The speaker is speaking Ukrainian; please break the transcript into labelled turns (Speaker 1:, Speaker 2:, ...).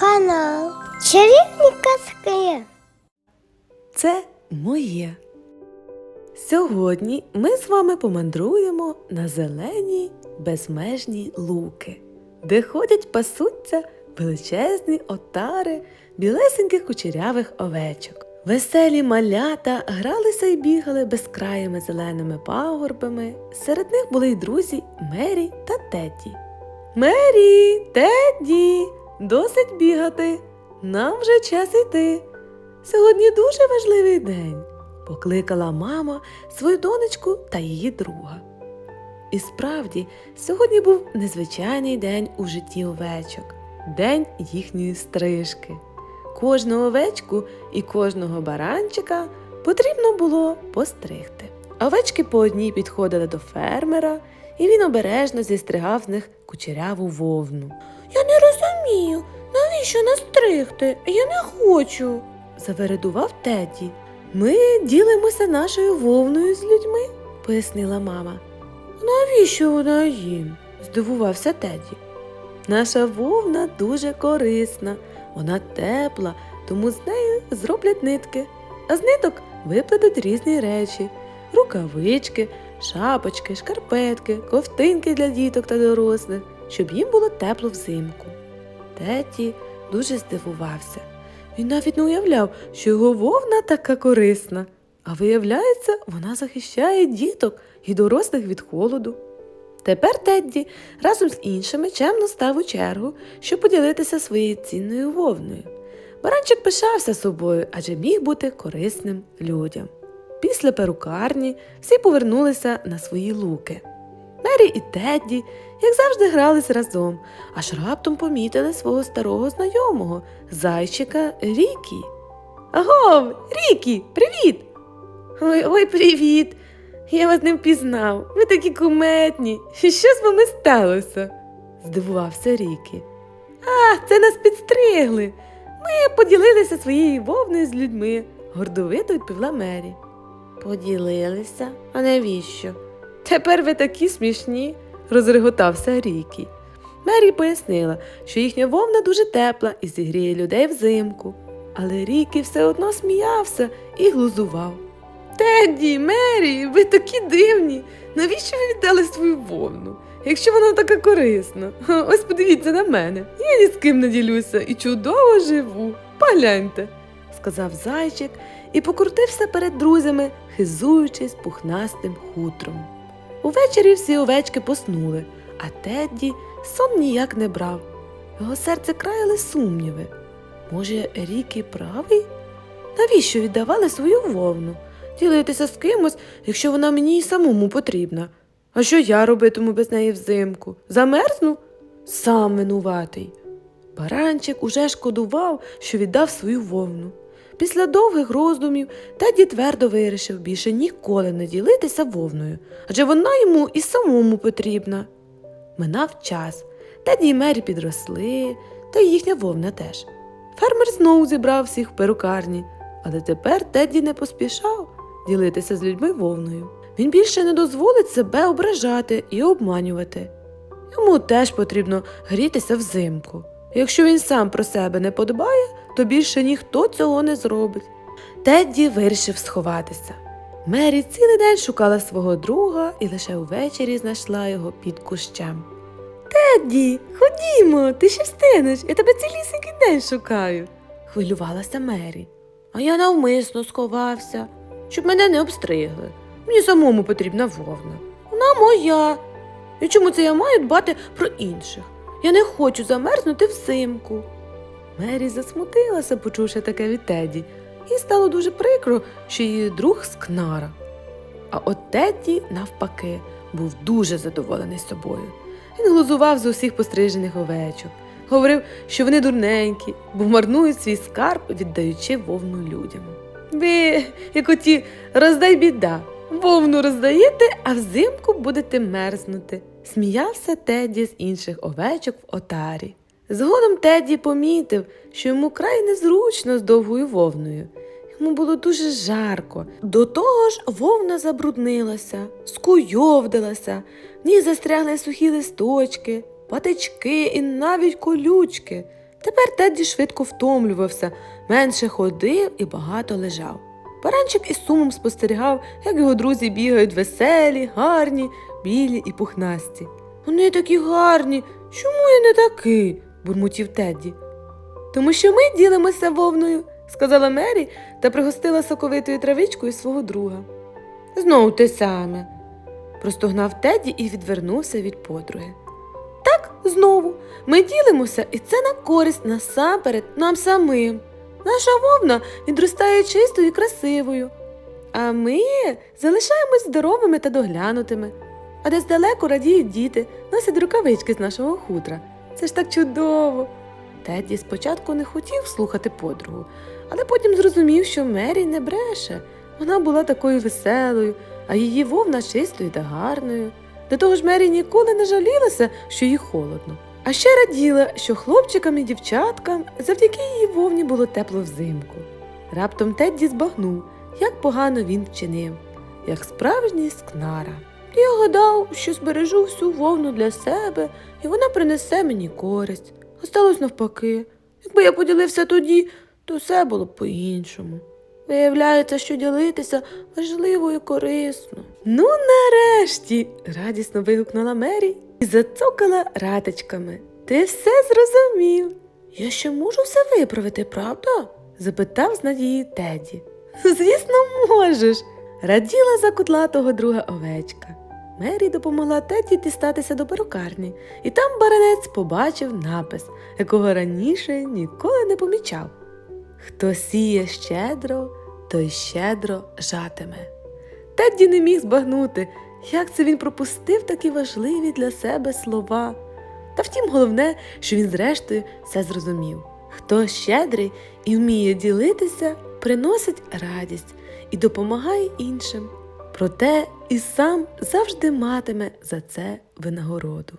Speaker 1: Канал Чарівні казки.
Speaker 2: Це моє. Сьогодні ми з вами помандруємо на зелені безмежні луки, де ходять пасуться величезні отари білесеньких кучерявих овечок. Веселі малята гралися і бігали безкраїми зеленими пагорбами. Серед них були й друзі Мері та Теді. Мері, Теді, досить бігати. Нам вже час йти. Сьогодні дуже важливий день, покликала мама свою донечку та її друга. І справді, сьогодні був незвичайний день у житті овечок, день їхньої стрижки. Кожну овечку і кожного баранчика потрібно було постригти. Овечки по одній підходили до фермера, і він обережно зістригав з них кучеряву вовну. Я не розумію, навіщо нас стригти? Я не хочу, завередував Теді. Ми ділимося нашою вовною з людьми, пояснила мама. Навіщо вона їм? здивувався Теді. Наша вовна дуже корисна, вона тепла, тому з нею зроблять нитки, а з ниток виплетуть різні речі: рукавички, шапочки, шкарпетки, ковтинки для діток та дорослих, щоб їм було тепло взимку. Теті дуже здивувався. Він навіть не уявляв, що його вовна така корисна. А виявляється, вона захищає діток і дорослих від холоду. Тепер Тедді разом з іншими чемно став у чергу, щоб поділитися своєю цінною вовною. Баранчик пишався собою, адже міг бути корисним людям. Після перукарні всі повернулися на свої луки. Мері і Тедді, як завжди, грались разом, аж раптом помітили свого старого знайомого, зайчика Рікі. Агов, Рікі, привіт! Ой, ой, привіт! Я вас не впізнав. Ви такі куметні. Що з вами сталося? здивувався Рікі. А, це нас підстригли. Ми поділилися своєю вовною з людьми, гордовито відповіла Мері. Поділилися? А навіщо? Тепер ви такі смішні, розреготався Рікі. Мері пояснила, що їхня вовна дуже тепла і зігріє людей взимку. Але Рікі все одно сміявся і глузував. Тедді, Мері, ви такі дивні. Навіщо ви віддали свою вовну? Якщо вона така корисна. Ось подивіться на мене. Я ні з ким не ділюся і чудово живу. Погляньте, сказав зайчик і покрутився перед друзями, хизуючись пухнастим хутром. Увечері всі овечки поснули, а Тедді сон ніяк не брав. Його серце краяли сумніви. Може, Рікі правий? Навіщо віддавали свою вовну? Ділитися з кимось, якщо вона мені й самому потрібна. А що я робитиму без неї взимку? Замерзну? Сам винуватий. Баранчик уже шкодував, що віддав свою вовну. Після довгих роздумів Теді твердо вирішив більше ніколи не ділитися вовною, адже вона йому і самому потрібна. Минав час. Теді і Мері підросли, та й їхня вовна теж. Фермер знову зібрав всіх в перукарні, але тепер Тедді не поспішав ділитися з людьми вовною. Він більше не дозволить себе ображати і обманювати. Йому теж потрібно грітися взимку. Якщо він сам про себе не подбає, то більше ніхто цього не зробить. Тедді вирішив сховатися. Мері цілий день шукала свого друга і лише увечері знайшла його під кущем. Тедді, ходімо, ти ще встигнеш, я тебе цілісінький день шукаю, хвилювалася Мері. А я навмисно сховався, щоб мене не обстригли. Мені самому потрібна вовна. Вона моя. І чому це я маю дбати про інших? Я не хочу замерзнути взимку. Мері засмутилася, почувши таке від Теді, і стало дуже прикро, що її друг скнара. А от Теді, навпаки, був дуже задоволений собою. Він глузував з усіх пострижених овечок, говорив, що вони дурненькі, бо марнують свій скарб, віддаючи вовну людям. Ви, як оті, роздай біда, вовну роздаєте, а взимку будете мерзнути, сміявся Теді з інших овечок в отарі. Згодом Теді помітив, що йому край незручно з довгою вовною. Йому було дуже жарко. До того ж, вовна забруднилася, скуйовдилася, в ній застрягли сухі листочки, патички і навіть колючки. Тепер Тедді швидко втомлювався, менше ходив і багато лежав. Баранчик із сумом спостерігав, як його друзі бігають веселі, гарні, білі і пухнасті. Вони такі гарні. Чому я не такий? Бурмотів Тедді. Тому що ми ділимося вовною, сказала Мері та пригостила соковитою травичкою свого друга. Знову те саме, простогнав Тедді і відвернувся від подруги. Так, знову, ми ділимося, і це на користь насамперед нам самим. Наша вовна відростає чистою і красивою, а ми залишаємось здоровими та доглянутими. А десь далеко радіють діти, носять рукавички з нашого хутра. Це ж так чудово. Тедді спочатку не хотів слухати подругу, але потім зрозумів, що Мері не бреше. Вона була такою веселою, а її вовна чистою та гарною. До того ж Мері ніколи не жалілася, що їй холодно. А ще раділа, що хлопчикам і дівчаткам завдяки її вовні було тепло взимку. Раптом Тедді збагнув, як погано він вчинив, як справжній скнара. Я гадав, що збережу всю вовну для себе, і вона принесе мені користь. А сталося навпаки. Якби я поділився тоді, то все було б по-іншому. Виявляється, що ділитися важливо і корисно. Ну, нарешті. радісно вигукнула Мері і зацокала ратичками. Ти все зрозумів. Я ще можу все виправити, правда? запитав з надією Теді. Звісно, можеш, раділа за кудлатого друга овечка. Мері допомогла Теді дістатися до перукарні, і там баранець побачив напис, якого раніше ніколи не помічав. Хто сіє щедро, той щедро жатиме. Тедді не міг збагнути, як це він пропустив такі важливі для себе слова. Та втім, головне, що він зрештою все зрозумів. Хто щедрий і вміє ділитися, приносить радість і допомагає іншим. Проте і сам завжди матиме за це винагороду.